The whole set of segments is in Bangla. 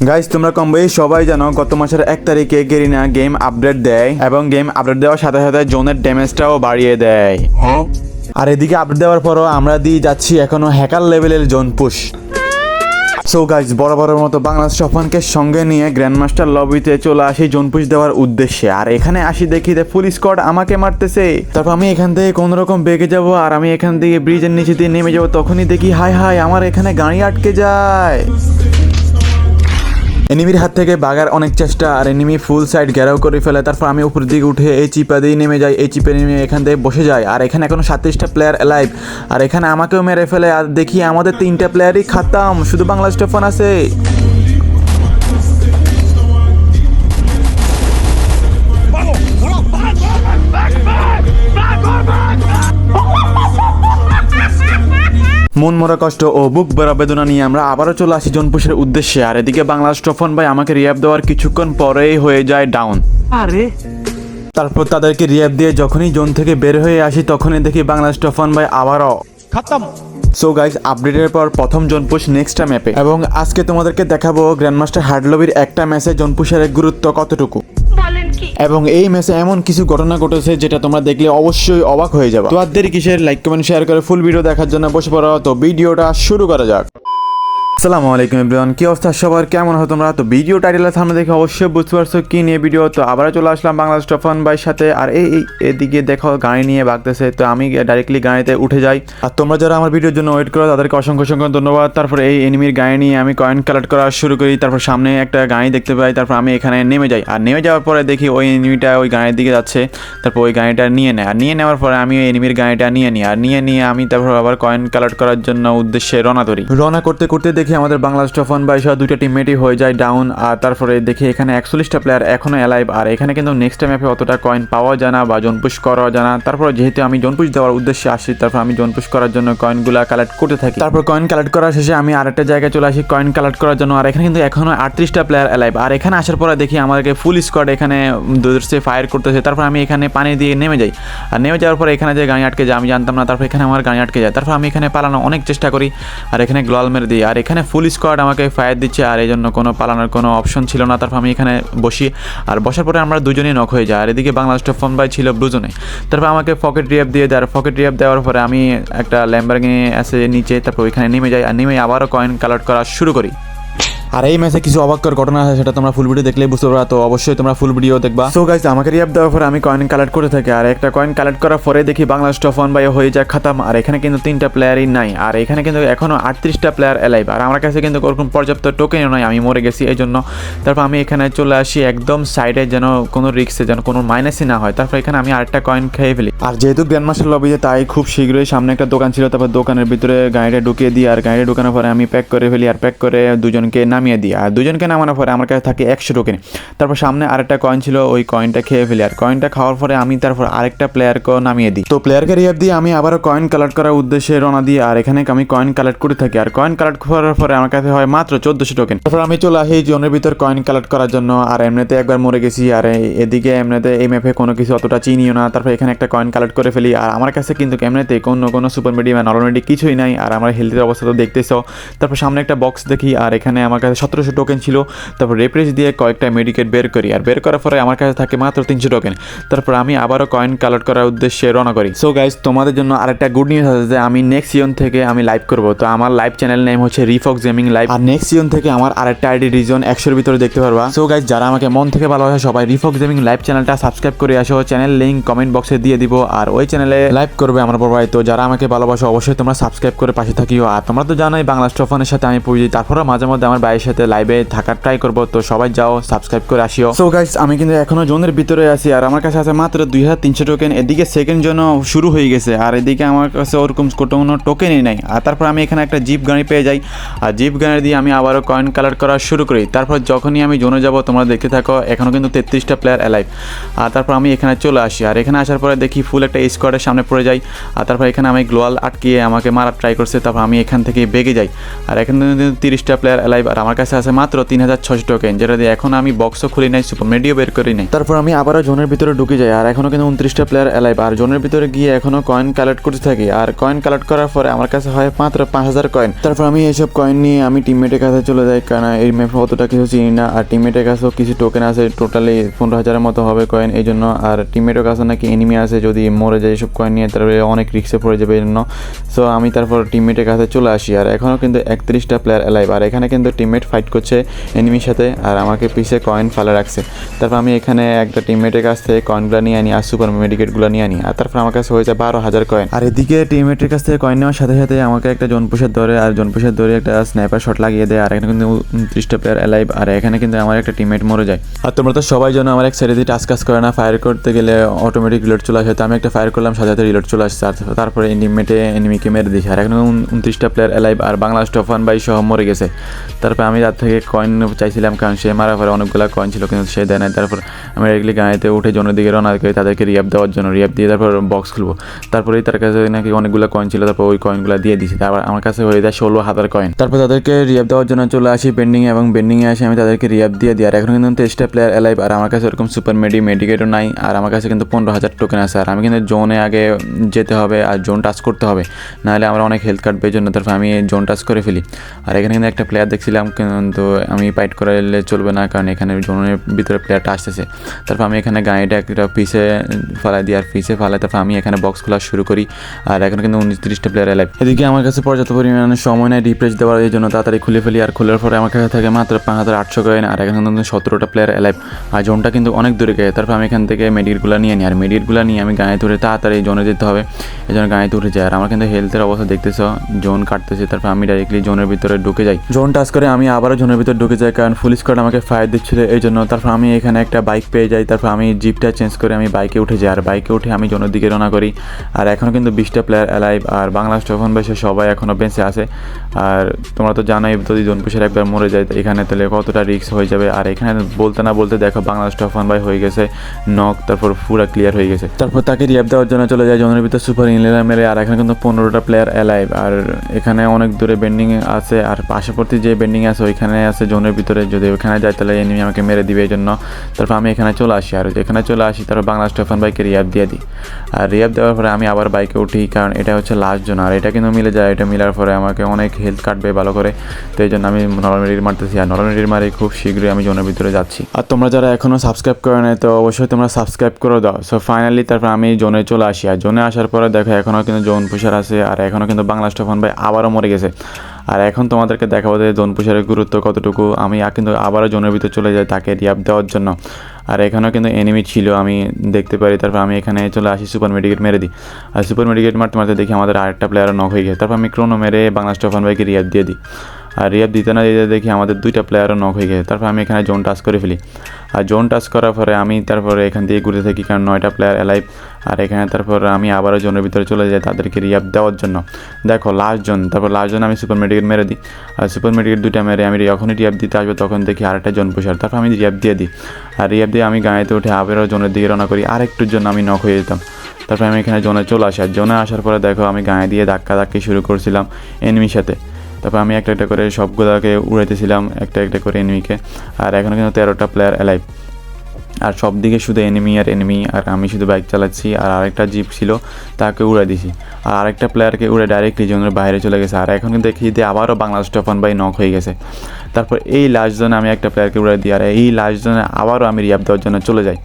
গাইজ তোমরা কম বেশি সবাই জানো গত মাসের এক তারিখে গেরিনা গেম আপডেট দেয় এবং গেম আপডেট দেওয়ার সাথে সাথে জোনের ড্যামেজটাও বাড়িয়ে দেয়। আর এদিকে আপডেট দেওয়ার পরও আমরা দিয়ে যাচ্ছি এখনও হ্যাকার লেভেলের জোন পুশ সো গাইজ বড় বড় মতো বাংলাদেশ সফানকে সঙ্গে নিয়ে গ্র্যান্ডমাস্টার লবিতে চলে আসি জোন পুশ দেওয়ার উদ্দেশ্যে। আর এখানে আসি দেখি যে ফুল স্কোয়াড আমাকে মারতেছে। তারপর আমি এখান থেকে কোন রকম বেগে যাব আর আমি এখান থেকে ব্রিজের নিচে দিয়ে নেমে যাব তখনই দেখি হাই হাই আমার এখানে গাড়ি আটকে যায়। এনিমির হাত থেকে বাগার অনেক চেষ্টা, আর এনিমি ফুল সাইড ঘেরাও করে ফেলে, তারপর আমি উপর দিকে উঠে এই চিপা দিয়ে নেমে যাই, এই চিপে নেমে এখান থেকে বসে যাই। আর এখানে এখনও সাতত্রিশটা প্লেয়ার অ্যালাইভ আর এখানে আমাকেও মেরে ফেলে, আর দেখি আমাদের তিনটা প্লেয়ারই খাতাম, শুধু বাংলা স্টেফন আছে। মন মরা কষ্ট ও বুক ভরা বেদনা নিয়ে আমরা আবারও চলে আসি জনপুষের উদ্দেশ্যে। আর এদিকে বাংলাদেশ টফন ভাই আমাকে রিয়াব দেওয়ার কিছুক্ষণ পরেই হয়ে যায় ডাউন আরে। তারপর তাদেরকে রিয়াব দিয়ে যখনই জোন থেকে বের হয়ে আসি তখনই দেখি বাংলাদেশ টফন ভাই আবারও। খতম। সো গাইজ আপডেটের পর প্রথম জনপুশ নেক্সটটা ম্যাপে এবং আজকে তোমাদেরকে দেখাবো গ্র্যান্ডমাস্টার হার্ডলবির একটা ম্যাচে জনপুষের গুরুত্ব কতটুকু। এবং এই ম্যাচে এমন কিছু ঘটনা ঘটেছে যেটা তোমরা দেখলে অবশ্যই অবাক হয়ে যাবে। তো আর দেরি কিসের? লাইক কমেন্ট শেয়ার করে ফুল ভিডিও দেখার জন্য বসে পড়া। তো ভিডিওটা শুরু করা যাক। আসসালামু আলাইকুম এভরিওয়ান, কি অবস্থা সবার? কেমন হয় তোমরা? তো ভিডিও টাইটেলের সামনে দেখে অবশ্যই বুঝতে পারছ কি নিয়ে ভিডিও তো আবার চলে আসলাম বাংলাদেশ টফান ভাইয়ের সাথে। আর এই এদিকে দেখো, গাড়ি নিয়ে ভাগতেছে। তো আমি ডাইরেক্টলি গাড়িতে উঠে যাই। আর তোমরা যারা আমার ভিডিওর জন্য ওয়েট করো, তাদেরকে অসংখ্য অসংখ্য ধন্যবাদ। তারপর এই এনিমির গাড়ি নিয়ে আমি কয়েন কালেক্ট করা শুরু করি। তারপর সামনে একটা গাড়ি দেখতে পাই। তারপর আমি এখানে নেমে যাই। আর নেমে যাওয়ার পরে দেখি ওই এনিমিটা ওই গাড়ির দিকে যাচ্ছে। তারপর ওই গাড়িটা নিয়ে নেয়। আর নিয়ে নেওয়ার পরে আমি ওই এনিমির গাড়িটা নিয়ে নিই। আর নিয়ে নিয়ে আমি তারপর আবার কয়েন কালেক্ট করার জন্য উদ্দেশ্যে রওনা ধরি রওনা করতে করতে দেখি আমাদের বাংলাদেশ টফান বাই সহ দুইটা টিমমেটই হয়ে যায় ডাউন আর তারপরে দেখি এখানে একচল্লিশটা প্লেয়ার এখনও অ্যালাইভ আর এখানে কিন্তু নেক্সট ম্যাপে অতটা কয়েন পাওয়া যায় না বা জোনপুশ করা যায় না। তারপর যেহেতু আমি জোনপুশ দেওয়ার উদ্দেশ্যে আসি, তারপর আমি জোনপুশ করার জন্য কয়েনগুলো কালেক্ট করতে থাকি। তারপর কয়েন কালেক্ট করার শেষে আমি আরেকটা জায়গায় চলে আসি কয়েন কালেক্ট করার জন্য, আর এখানে কিন্তু এখনও আটত্রিশটা প্লেয়ার অ্যালাইভ আর এখানে আসার পরে দেখি আমাদেরকে ফুল স্কোয়াড এখানে দূরছে ফায়ার করতেছে। তারপর আমি এখানে পানি দিয়ে নেমে যাই। আর নেমে যাওয়ার পরে এখানে যে গাড়ি আটকে যায়, আমি জানতাম না, তারপর এখানে আমার গাড়ি আটকে যায়। তারপর আমি এখানে পালানো অনেক চেষ্টা করি, আর এখানে গ্লোয়াল মেরে দিই। আর এখানে ফুল স্কোয়াড আমাকে ফায়ার দিচ্ছে আর এই জন্য কোনো পালানোর কোনো অপশন ছিল না। তারপর আমি এখানে বসি আর বসার পরে আমরা দুজনেই নক হয়ে যাই। আর এদিকে বাংলাদেশ ফোন বাই ছিল ব্লুজনে তারপর আমাকে পকেট রিয়াপ দিয়ে দেয়। আর পকেট রিয়াপ দেওয়ার পরে আমি একটা ল্যাম্বারগিনি আছে নিচে তারপর ওইখানে নেমে যাই। আর নেমে আবারও কয়েন কালেক্ট করা শুরু করি। আর এই ম্যাচে কিছু অবাক্যর ঘটনা আছে সেটা তোমরা ফুল ভিডিও দেখলেই বুঝতে পারবা তো অবশ্যই তোমরা ফুল ভিডিও দেখবা। সো গাইস আমাকে রিয়াপ দেওয়ার পরে আমি কয়েন কালেক্ট করে থাকি আর একটা কয়েন কালেক্ট করার পরে দেখি বাংলাদেশ টপ ওয়ান বাই হয়ে যায় খাতাম আর এখানে কিন্তু তিনটা প্লেয়ারই নাই আর এখানে কিন্তু এখনও আটত্রিশটা প্লেয়ার এলাইভ আর আমার কাছে কিন্তু ওরকম পর্যাপ্ত টোকেনও নাই আমি মরে গেছি এই জন্য তারপর আমি এখানে চলে আসি একদম সাইডে যেন কোনো রিক্সে যেন কোনো মাইনাসই না হয়। তারপর এখানে আমি আরেকটা কয়েন খেয়ে ফেলি। আর যেহেতু গ্র্যান্ডমাস্টার লবিতে তাই খুব শীঘ্রই সামনে একটা দোকান ছিল তারপর দোকানের ভিতরে গাড়িটা ঢুকিয়ে দিই আর গাড়িটা ঢুকানোর পরে আমি প্যাক করে ফেলি আর প্যাক করে দুজনকে নামিয়ে দিই আর দুজনকে নামানোর পরে আমার কাছে থাকে একশো টোকেন তারপর সামনে আরেকটা কয়েন ছিল, ওই কয়েনটা খেয়ে ফেলি। আর কয়েনটা খাওয়ার পরে আমি তারপর আরেকটা প্লেয়ারকেও নামিয়ে দিই। তো প্লেয়ারকে রিয়াব দিয়ে আমি আবারও কয়েন কালেক্ট করার উদ্দেশ্যে রওনা দিই, আর এখানে আমি কয়েন কালেক্ট করে থাকি। আর কয়েন কালেক্ট করার পরে আমার কাছে হয় মাত্র চোদ্দশো টোকেন তারপর আমি চলে আসি জোনের ভিতর কয়েন কালেক্ট করার জন্য, আর এমনিতে একবার মরে গেছি, আর এদিকে এমনিতে এই ম্যাপে কোনো কিছু অতটা চিনিও না। তারপর এখানে একটা কয়েন কালেক্ট করে ফেলি, আর আমার কাছে কিন্তু এমনিতে কোনো কোনো সুপার মিডিয়াম অলরেডি কিছুই নাই। আর আমার হেলথের অবস্থা তো দেখতেছো। তারপর সামনে একটা বক্স দেখি, আর এখানে আমার কাছে সতেরোশো টোকেন ছিল। তারপর রেপ্রেস দিয়ে কয়েকটা মেডিকেট বের করি। আর বের করার পরে আমার কাছে থাকে মাত্র তিনশো টোকেন তারপর আমি আবারও কয়েন কালেক্ট করার উদ্দেশ্যে রওনা করি। সো গাইজ তোমাদের জন্য আরেকটা গুড নিউজ আছে যে আমি নেক্সট সিজন থেকে আমি লাইভ করব। তো আমার লাইভ চ্যানেল নেম হচ্ছে রিফক্স গেমিং লাইভ আর নেক্সট সিজন থেকে আমার আরেকটা আইডি রিজন একশোর ভিতরে দেখতে পারবা। সো গাইজ যারা আমাকে মন থেকে ভালোবাসে, সবাই রিফক্স গেমিং লাইভ চ্যানেলটা সাবস্ক্রাইব করে আসো। চ্যানেল লিঙ্ক কমেন্ট বক্সে দিয়ে দিব। আর ওই চ্যানেলে লাইভ করবে আমার বড় ভাই তো যারা আমাকে ভালোবাসো, অবশ্যই তোমরা সাবস্ক্রাইব করে পাশে থাকিও। আর তোমরা তো জানোই, বাংলা স্টফানের সাথে আমি পরিচিত তারপরে মাঝে মধ্যে আমার ভাইয়ের সাথে লাইভে থাকার ট্রাই করব, তো সবাই যাও সাবস্ক্রাইব করে আসিও। সো গাইস আমি কিন্তু এখনও জোনের ভিতরে আছি, আর আমার কাছে আছে মাত্র দুই হাজার তিনশো টোকেন এদিকে সেকেন্ড জন্য শুরু হয়ে গেছে, আর এদিকে আমার কাছে ওরকম কোনো টোকেনই নাই। আর তারপর আমি এখানে একটা জিপ গাড়ি পেয়ে যাই, আর জিপ গাড়ি দিয়ে আমি আবারও কয়েন কালেক্ট করা শুরু করি। তারপর যখনই আমি জোনে যাব, তোমরা দেখতে থাকো এখনও কিন্তু তেত্রিশটা প্লেয়ার অ্যালাইভ আর তারপর আমি এখানে চলে আসি, আর এখানে আসার পরে দেখি ফুল একটা স্কোয়াডের সামনে পড়ে যাই, আর তারপর এখানে আমি গ্লোয়াল আটকিয়ে আমাকে মারার ট্রাই করছে, তারপর আমি এখান থেকে বেগে যাই। আর এখানে তিরিশটা প্লেয়ার অ্যালাইভ আর আমার কাছে আছে মাত্র তিন হাজার ছশো টোকেন যেটা দিয়ে এখন আমি বক্সও খুলি নাই সুপার মেডিও বের করি নাই। তারপর আমি আবারও জোনের ভিতরে ঢুকে যাই, আর এখনও কিন্তু উনত্রিশটা প্লেয়ার অ্যালাইভ আর জোনের ভিতরে গিয়ে এখনও কয়েন কালেক্ট করতে থাকি, আর কয়েন কালেক্ট করার পরে আমার কাছে হয় মাত্র পাঁচ হাজার কয়েন তারপর আমি এইসব কয়েন নিয়ে আমি টিমমেটের কাছে চলে যাই, কারণ এই ম্যাপে অতটা কিছু চিনি না, আর টিমমেটের কাছেও কিছু টোকেন আছে টোটালি পনেরো হাজারের মতো হবে কয়েন এই জন্য, আর টিমমেটের কাছে নাকি এনিমি আছে, যদি মরে যায় এইসব কয়েন নিয়ে তারপরে অনেক রিক্সে পড়ে যাবে এই জন্য। সো আমি তারপর টিমমেটের কাছে চলে আসি, আর এখনও কিন্তু একত্রিশটা প্লেয়ার অ্যালাইভ আর এখানে কিন্তু টিমমেট ফাইট করছে এনিমির সাথে আর আমাকে পিছে কয়েন ফালে রাখছে। তারপর আমি এখানে একটা টিমমেটের কাছ থেকে কয়েনগুলো নিয়ে আনি আর সুপার মেডিকেটগুলো নিয়ে আনি। আর তারপর আমার কাছে হয়ে যায় বারো হাজার কয়েন আর এদিকে টিমমেটের কাছ থেকে কয়েন নেওয়ার সাথে সাথে আমাকে একটা জনপুষের ধরে আর জনপুষের ধরে একটা স্ন্যাপার শট লাগিয়ে দেয় আর এখানে কিন্তু উনত্রিশটা প্লেয়ার অ্যালাইভ আর এখানে কিন্তু আমার একটা টিমমেট মরে যায়। আর তোমরা তো সবাই জানো আমার এক সাইডে দিয়ে টাচ কাজ করে না ফায়ার করতে গেলে অটোমেটিক রিলোড চলে আসে। তো আমি একটা ফায়ার করলাম, সাথে সাথে রিলোড চলে আসছে। তারপরে টিমমেটে এনিমিকে মেরে দিয়েছে। আর এখন উনত্রিশটা প্লেয়ার অ্যালাইভ আর বাংলা স্টফান বাই সহ মরে গেছে। তারপর আমি তার থেকে কয়েন চাইছিলাম, কারণ সে মারার পরে অনেকগুলো কয়েন ছিল, কিন্তু সে দেয় নাই। তারপর আমি রেগুলি গাড়িতে উঠে জনের দিকে রওনা করি, তাদেরকে রিয়াপ দেওয়ার জন্য। রিয়াপ দিয়ে তারপর বক্স খুলবো। তারপরেই তার কাছে নাকি অনেকগুলো কয়েন ছিল, তারপর ওই কয়েনগুলো দিয়ে দিয়েছি। তারপর আমার কাছে হয়ে যায় ষোলো হাজার কয়েন তারপর তাদেরকে রিয়াপ দেওয়ার জন্য চলে আসি পেন্ডিং এবং বেন্ডিংয়ে আসি আমি তাদেরকে রিয়াপ দিয়ে দিই। আর এখন কিন্তু তেইশটা প্লেয়ার অ্যালাইভ আর আমার কাছে এরকম সুপার মেডি মেডিকেটও নাই। আর আমার কাছে কিন্তু পনেরো হাজার টোকেন আছে। আর আমি কিন্তু জোনে আগে যেতে হবে আর জোন টাচ করতে হবে। নাহলে আমরা অনেক হেলথ কার্ড এই জন্য, তারপর আমি জোন টাচ করে ফেলি। আর এখানে কিন্তু একটা প্লেয়ার দেখছিলাম কিন্তু আমি ফাইট করালে চলবে না, কারণ এখানে জোনের ভিতরে প্লেয়ারটা আসতেছে। তারপর আমি এখানে গাড়িটা একটা পিসে ফালাই দিই, আর পিসে ফালাই তারপর আমি এখানে বক্স খোলা শুরু করি। আর এখন কিন্তু উনিশ তিরিশটা প্লেয়ার এলাইভ এদিকে আমার কাছে পর্যাপ্ত পরিমাণে সময় নেই রিপ্লেস দেওয়ার, এই জন্য তাড়াতাড়ি খুলে ফেলি। আর খোলার পরে আমার কাছে থাকে মাত্র পাঁচ হাজার আটশো কয়েন, আর এখানে কিন্তু সতেরোটা প্লেয়ার এলাইভ আর জোনটা কিন্তু অনেক দূরে গেছে। তারপর আমি এখান থেকে মেডিকেটগুলো নিয়ে নিই। আর মেডিকেটগুলো নিয়ে আমি গায়ে তুলে তাড়াতাড়ি জোনে যেতে হবে। এই জন্য গায়ে উঠে যায় আর আমার কিন্তু হেলথের অবস্থা দেখতেছ, জোন কাটতেছে। তারপর আমি ডাইরেক্টলি জোনের ভিতরে ঢুকে যাই। জোন টাচ করে আমি আবারও জোনের ভিতরে ঢুকে যাই কারণ ফুল স্কোয়াড আমাকে ফায়ার দিচ্ছিল, এই জন্য। তারপর আমি এখানে একটা বাইক পেয়ে যাই, তারপর আমি জিপটা চেঞ্জ করে আমি বাইকে উঠে যাই। আর বাইকে উঠে আমি জোনের দিকে রওনা করি। আর এখনও কিন্তু বিশটা প্লেয়ার অ্যালাইভ আর বাংলা স্টোফন বেশে সবাই এখনও বেঁচে আছে। আর তোমরা তো জানোই, যদি জোনপুষের একবার মরে যায়, এখানে তাহলে কতটা রিস্ক হয়ে যাবে। আর এখানে বলতে না বলতে দেখো বাংলা স্টোফন ভাই হয়ে গেছে নক তারপর পুরো ক্লিয়ার হয়ে গেছে। তারপর তাকে রিয়াপ দেওয়ার জন্য চলে যায় জোনের ভিতরে সুপার ইনলেরা মেরে। আর এখানে কিন্তু পনেরোটা প্লেয়ার অ্যালাইভ আর এখানে অনেক দূরে বেন্ডিং আছে। আর পাশাপাশি যে বেন্ডিং আছে ওইখানে আছে জোনের ভিতরে, যদি ওইখানে যায় তাহলে এনিমি আমাকে মেরে দিবে এই জন্য তারপর আমি এখানে চলে আসি আর এখানে চলে আসি, তারপর বাংলা স্টেফান বাইকে রিয়াব দিয়ে দিই। আর রিয়াপ দেওয়ার পরে আমি আবার বাইকে উঠি, কারণ এটা হচ্ছে লাস্ট জোন আর এটা কিন্তু মিলে যায়, এটা মিলার পরে আমাকে অনেক হেলথ কাটবে ভালো করে। তো এই জন্য আমি নরমেডির মারতেছি, আর নরমেডির মারি খুব শীঘ্রই আমি জোনের ভিতরে যাচ্ছি। আর তোমরা যারা এখনও সাবস্ক্রাইব করে নেয় তো অবশ্যই তোমরা সাবস্ক্রাইব করে দাও। সো ফাইনালি তারপর আমি জোনে চলে আসি, আর জোনে আসার পরে দেখো এখনও কিন্তু জোন পুষার আছে, আর এখনও কিন্তু বাংলা স্টেফান ভাই আবারও মরে গেছে। আর এখন তোমাদেরকে দেখাবো যে জোন গুরুত্ব কতটুকু। আমি কিন্তু আবারও জোনের ভিতরে চলে যাই তাকে রিয়াপ দেওয়ার জন্য। আর এখানেও কিন্তু এনিমি ছিল, আমি দেখতে পারি। তারপর আমি এখানে চলে আসি সুপার মেডিকেট মেরে দিই। আর সুপার মেডিকেট মারতে মারতে দেখি আমাদের আরেকটা প্লেয়ার নক হয়ে গেছে। তারপর আমি ক্রোনো মেরে বাংলা স্টফান ভাইকে রিয়াপ দিয়ে দিই। আর রিয়াপ দিতে না দিতে দেখি আমাদের দুইটা প্লেয়ারও নক হয়ে গেছে। তারপর আমি এখানে জোন টাচ করে ফেলি। আর জোন টাচ করার পরে আমি তারপরে এখান থেকে ঘুরে থাকি কারণ নয়টা প্লেয়ার অ্যালাইভ আর এখানে তারপর আমি আবারও জোনের ভিতরে চলে যাই তাদেরকে রিয়াপ দেওয়ার জন্য। দেখো লাস্ট জন তারপর লাস্ট জন আমি সুপার মেডিকেট মেরে দিই। আর সুপার মেডিকেট দুইটা মেরে আমি যখনই রিয়াপ দিতে আসব তখন দেখি আরেকটা জন পুষার তারপর আমি রিয়াব দিয়ে দিই। আর রিয়াপ দিয়ে আমি গাড়িতে উঠে আবারও জোনের দিকে রওনা করি। আরেকটুর জন্য আমি নক হয়ে যেতাম। তারপর আমি এখানে জোনে চলে আসি। আর জোনে আসার পরে দেখো আমি গায়ে দিয়ে ধাক্কা ধাক্কি শুরু করছিলাম এনিমির সাথে। তারপর আমি একটা একটা করে সবগুলোকে উড়াইতেছিলাম, একটা একটা করে এনিমিকে আর এখনও কিন্তু তেরোটা প্লেয়ার অ্যালাইভ আর সব দিকে শুধু এনিমি আর এনিমি আর আমি শুধু বাইক চালাচ্ছি, আর আরেকটা জিপ ছিল, তাকে উড়ে দিছি আর আরেকটা প্লেয়ারকে উড়ে ডাইরেক্টলি জনের বাইরে চলে গেছে। আর এখন দেখি যে আবারও বাংলাদেশ স্টেফান বাই নক হয়ে গেছে। তারপর এই লাস্ট জোনে আমি একটা প্লেয়ারকে উড়ে দিই, আর এই লাস্ট জোনে আবারও আমি রিয়াপ দেওয়ার জন্য চলে যাই।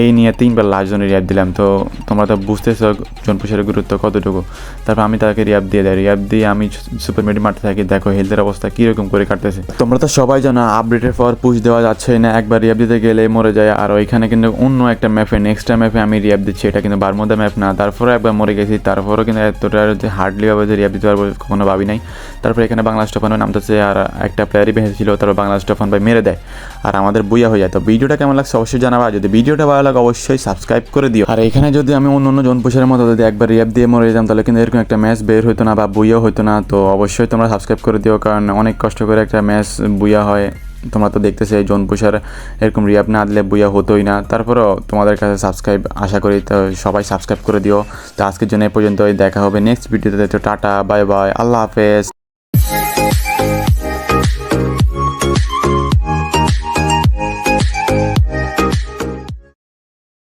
এই নিয়ে তিনবার লাস্ট জনে রিয়াপ দিলাম। তো তোমরা তো বুঝতেছো জনপুষের গুরুত্ব কতটুকু। তারপর আমি তাকে রিয়াপ দিয়ে দেয় রিয়াপ দিয়ে আমি সুপার মেডি মারতে থাকি। দেখো হেলথের অবস্থা কীরকম করে কাটতেছে। তোমরা তো সবাই জানো আপডেটের পর পুশ দেওয়া যাচ্ছে না। একবার রিয়াপ দিতে গেলে মরে যায়। আর ওইখানে কিন্তু অন্য একটা ম্যাপে নেক্সট ম্যাপে আমি রিয়াপ দিচ্ছি। এটা কিন্তু বারমোদা ম্যাপ না। তারপরে একবার মরে গেছি। তারপরেও কিন্তু এতটা যে হার্ডলি ভাবে যে রিয়াপ দিতে পারব কখনো ভাবি নাই। তারপরে এখানে বাংলা স্টেফানের নামতেছে। আর একটা প্লেয়ারই বেঁচেছিল। তারপর বাংলা স্টেফান ভাই মেরে দেয়। আর আমাদের বুইয়া হয়ে যায়। তো ভিডিওটা কেমন লাগছে অবশ্যই জানাবা। যদি ভিডিওটা ভালো লাগে অবশ্যই সাবস্ক্রাইব করে দিও। আর এখানে যদি আমি অন্য অন্য জন পুষারের মতো যদি একবার রিয়াপ দিয়ে মরে যেতাম তাহলে কিন্তু এরকম একটা ম্যাচ বের হতো না বা বুইয়া হতো না। তো অবশ্যই তোমরা সাবস্ক্রাইব করে দিও, কারণ অনেক কষ্ট করে একটা ম্যাচ বুইয়া হয়। তোমরা তো দেখতেছো জন পুষার এরকম রিয়াপ না দিলে বুইয়া হতোই না। তারপরেও তোমাদের কাছে সাবস্ক্রাইব আশা করি, তো সবাই সাবস্ক্রাইব করে দিও। তো আজকের জন্য এই পর্যন্তই, দেখা হবে নেক্সট ভিডিওতে তো। টাটা বাই বাই আল্লাহ হাফেজ।